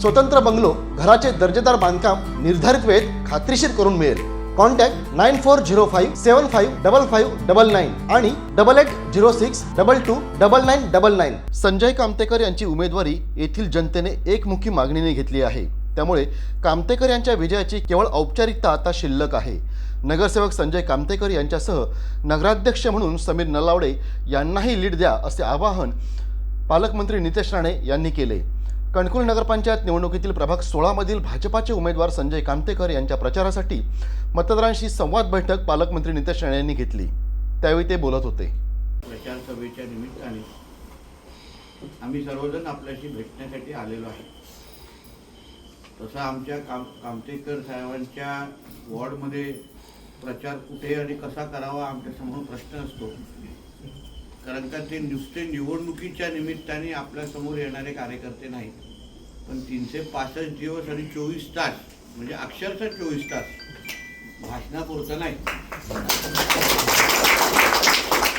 स्वतंत्र बंगलो घराचे दर्जेदार बांधकाम निर्धारित वेळेत खात्रीशीर करून मिळेल. Contact nine four zero five seven five double five double nine आणि double eight zero six double two double nine double nine. Sanjay Kamtekar यांची उमेदवारी येथील जनतेने एकमुखी मागणीने घेतली आहे. त्यामुळे कामतेकर यांच्या विजयाची केवळ औपचारिकता आता शिल्लक आहे. नगरसेवक संजय कामतेकर यांच्यासह नगराध्यक्ष म्हणून समीर नलावडे यांनाही लीड द्या असे आवाहन पालकमंत्री नितेश राणे यांनी केले. कणकुल नगरपंचायत निवडणुकीतील प्रभाग सोळामधील भाजपाचे उमेदवार संजय कामतेकर यांच्या प्रचारासाठी मतदारांशी संवाद बैठक पालकमंत्री नितेश राणे यांनी घेतली. त्यावेळी ते बोलत होते. प्रचार सभेच्या निमित्ताने आम्ही सर्वजण आपल्याशी भेटण्यासाठी आलेलो आहे. तसं आमच्या काम कामतेकर साहेबांच्या वॉर्डमध्ये प्रचार कुठे आणि कसा करावा आमच्यासमोर प्रश्न असतो. कारण का ते नुसते निवडणुकीच्या निमित्ताने आपल्यासमोर येणारे कार्यकर्ते नाहीत. पण तीनशे पासष्ट दिवस आणि चोवीस तास म्हणजे अक्षरशः चोवीस तास भाषणापुरतं नाही.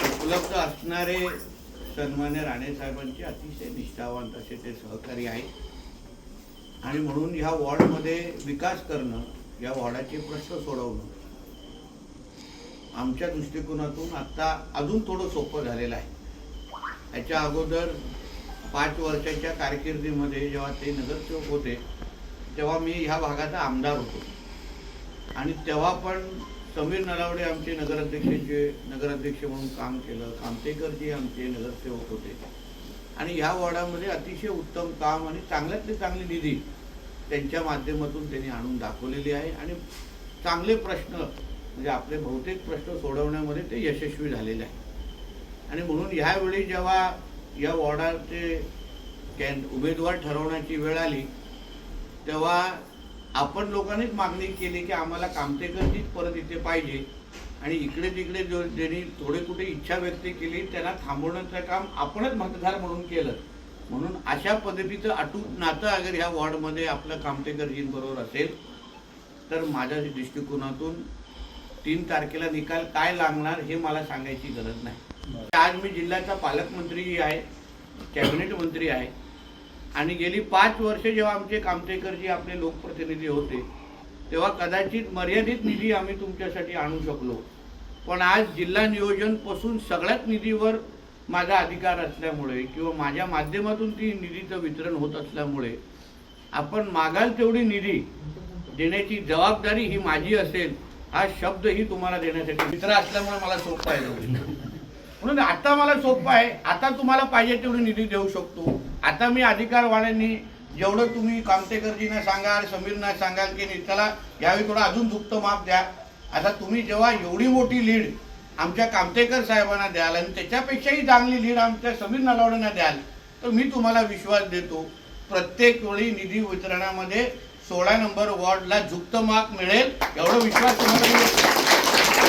उपलब्ध असणारे सन्मान्य राणेसाहेबांचे अतिशय निष्ठावंत असे ते सहकारी आहेत. आणि म्हणून ह्या वॉर्डमध्ये विकास करणं या वॉर्डाचे प्रश्न सोडवणं आमच्या दृष्टिकोनातून आत्ता अजून थोडं सोपं झालेलं आहे. याच्या अगोदर पाच वर्षाच्या कारकिर्दीमध्ये जेव्हा ते नगरसेवक होते तेव्हा मी ह्या भागाचा आमदार होतो. आणि तेव्हा पण समीर नलावडे आमचे नगराध्यक्षाचे नगराध्यक्ष म्हणून काम केलं. कामतेकरजी आमचे नगरसेवक होते. आणि ह्या वॉर्डामध्ये अतिशय उत्तम काम आणि चांगल्यातली चांगली निधी त्यांच्या माध्यमातून त्यांनी आणून दाखवलेली आहे. आणि चांगले प्रश्न म्हणजे आपले बहुतेक प्रश्न सोडवण्यामध्ये ते यशस्वी झालेले आहे आणि म्हणून ह्यावेळी जेव्हा या वॉर्डाचे कॅन उमेदवार ठरवण्याची वेळ आली तेव्हा आपण लोकांनीच मागणी केली की आम्हाला कामतेकरजीच परत इथे पाहिजे. आणि इकडे तिकडे जो ज्यांनी थोडे कुठे इच्छा व्यक्त केली त्यांना थांबवण्याचं काम आपणच मतदार म्हणून केलं. म्हणून अशा पद्धतीचं अटूट नातं अगर ह्या वॉर्डमध्ये आपलं कामतेकरजींबरोबर असेल तर माझ्या दृष्टिकोनातून तीन तारखेला निकाल काय लागणार हे मला सांगायची गरज नाही. आज मी जिल्ह्याचा पालकमंत्री आहे कॅबिनेट मंत्री आहे. आणि गेली पाच वर्ष जेव्हा आमचे कामतेकरजी आपले लोकप्रतिनिधी होते तेव्हा कदाचित मर्यादित निधी आम्ही तुमच्यासाठी आणू शकलो. पण आज जिल्हा नियोजनपासून सगळ्याच निधीवर माझा अधिकार असल्यामुळे किंवा माझ्या माध्यमातून ती निधीचं वितरण होत असल्यामुळे आपण मागाल तेवढी निधी देण्याची जबाबदारी ही माझी असेल हा शब्दही तुम्हाला देण्यासाठी. मित्र असल्यामुळे मला सोपं आहे म्हणून आता मला सोपं आहे. आता तुम्हाला पाहिजे तेवढी निधी देऊ शकतो. आता मी अधिकारवाल्यांनी जेवढं तुम्ही कामतेकरजींना सांगाल समीरना सांगाल की नाही, यावेळी थोडं अजून दुप्त माप द्या. आता तुम्ही जेव्हा एवढी मोठी लीड आमच्या कामतेकर साहेबांना द्याल आणि त्याच्यापेक्षाही चांगली लीड आमच्या समीर नलावड्यांना द्याल तर मी तुम्हाला विश्वास देतो. प्रत्येक वेळी निधी वितरणामध्ये सोळा नंबर वॉर्डला झुक्त मार्क मिळेल एवढा विश्वास तुम्हाला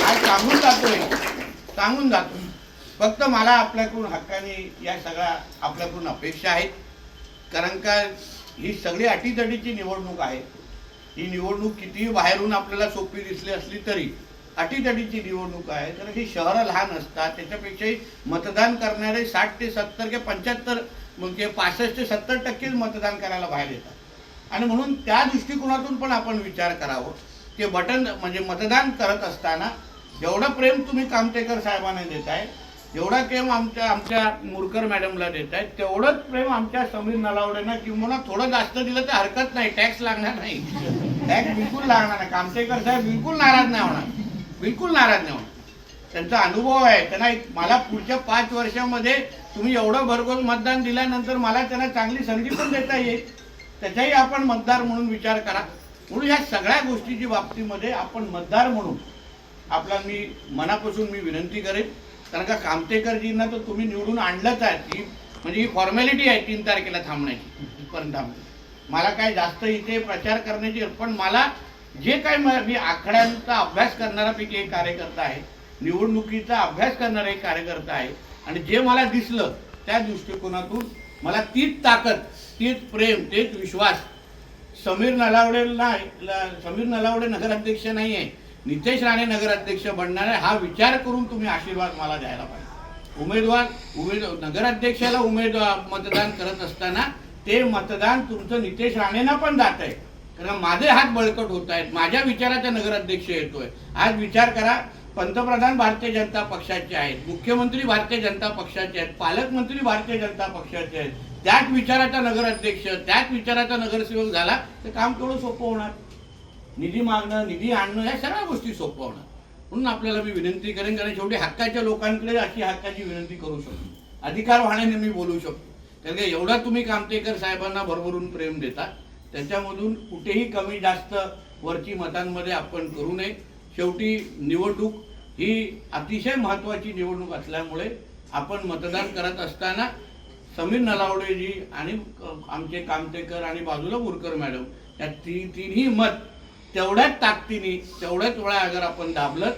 आज सांगून जातोय सांगून जातो फक्त मला आपल्याकडून हक्काने या सगळ्या आपल्याकडून अपेक्षा आहेत. कारण का ही सगळी अटीतटीची निवडणूक आहे. ही निवडणूक कितीही बाहेरून आपल्याला सोपी दिसली असली तरी अटीतटीची निवडणूक आहे. कारण ही शहरं लहान असतात त्याच्यापेक्षाही मतदान करणारे साठ ते सत्तर किंवा पंच्याहत्तर म्हणजे पासष्ट ते सत्तर टक्केच मतदान करायला बाहेर येतात. आणि म्हणून त्या दृष्टिकोनातून पण आपण विचार करावं. ते बटन म्हणजे मतदान करत असताना जेवढं प्रेम तुम्ही कामतेकर साहेबांना देत आहे जेवढा प्रेम आमच्या आमच्या मुरकर मॅडमला देत आहेत तेवढंच प्रेम आमच्या समीर नलावडेनं किंवा थोडं जास्त दिलं तर हरकत नाही टॅक्स लागणार नाही. टॅक्स बिलकुल लागणार नाही. कामतेकर साहेब बिलकुल नाराज नाही होणार. बिलकुल नाराज नाही होणार. त्यांचा अनुभव आहे. त्यांना मला पुढच्या पाच वर्षामध्ये तुम्ही एवढं भरघोस मतदान दिल्यानंतर मला त्यांना चांगली संधी पण देता येईल. त्याचाही आपण मतदार म्हणून विचार करा. म्हणून ह्या सगळ्या गोष्टीची बाबतीमध्ये आपण मतदार म्हणून आपला मी मनापासून मी विनंती करेन. कारण का कामतेकरजींना तर तुम्ही निवडून आणलंच आहे ती. म्हणजे ही फॉर्मॅलिटी आहे तीन तारखेला थांबण्याची इथपर्यंत मला काय जास्त इथे प्रचार करण्याची पण मला जे काय म- मी आखड्यांचा अभ्यास करणाऱ्यापैकी एक कार्यकर्ता आहे निवडणुकीचा अभ्यास करणारा एक कार्यकर्ता आहे आणि जे मला दिसलं त्या दृष्टिकोनातून मला तीच ताकद तीच प्रेम तेच विश्वास. समीर नलावडे नाही समीर नलावडे नगराध्यक्ष नाही आहे नितेश राणे नगराध्यक्ष बनणार आहे हा विचार करून तुम्ही आशीर्वाद मला द्यायला पाहिजे. उमेदवार उमेद नगराध्यक्षाला उमेदवार मतदान करत असताना ते मतदान तुमचं नितेश राणेंना पण जात आहे कारण माझे हात बळकट होत आहेत माझ्या विचाराचा नगराध्यक्ष येतोय. आज विचार करा पंतप्रधान भारतीय जनता पक्षाचे आहेत मुख्यमंत्री भारतीय जनता पक्षाचे आहेत पालकमंत्री भारतीय जनता पक्षाचे आहेत. त्याच विचाराचा नगराध्यक्ष त्याच विचाराचा नगरसेवक झाला तर काम केवढं सोपं होणार? निधी मागणं निधी आणणं या सगळ्या गोष्टी सोपं होणार. म्हणून आपल्याला मी विनंती करेन कारण शेवटी हक्काच्या लोकांकडे अशी हक्काची विनंती करू शकतो. अधिकार वाहण्याने मी बोलू शकतो. कारण का एवढा तुम्ही कामतेकर साहेबांना भरभरून प्रेम देता त्याच्यामधून कुठेही कमी जास्त वरची मतांमध्ये आपण करू नये. शेवटी निवडणूक ही अतिशय महत्त्वाची निवडणूक असल्यामुळे आपण मतदान करत असताना समीर नलावडेजी आणि आमचे कामतेकर आणि बाजूला बोरकर मॅडम या ती तिन्ही मत तेवढ्याच ताकदीने तेवढ्याच वेळा अगर आपण दाबलं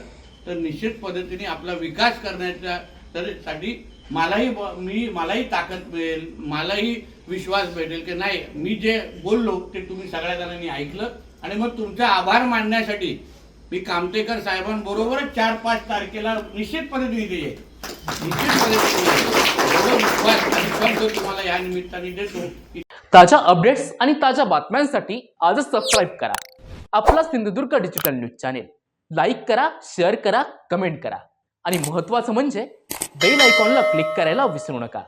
तर निश्चित पद्धतीने आपला विकास करण्याच्या तर साठी मलाही मी मलाही ताकद मिळेल मलाही विश्वास भेटेल की नाही मी जे बोललो ते तुम्ही सगळ्या जणांनी ऐकलं आणि मग तुमचा आभार मानण्यासाठी मी कामतेकर साहेबांबरोबरच चार पाच तारखेला निश्चितपणे दिली तुम्हाला या निमित्ताने देतो ताज्या अपडेट्स आणि ताज्या बातम्यांसाठी आजच सबस्क्राईब करा. आपला Sindhudurg digital news channel like करा शेअर करा कमेंट करा. आणि महत्त्वाचं म्हणजे बेल आयकॉनला क्लिक करायला विसरू नका.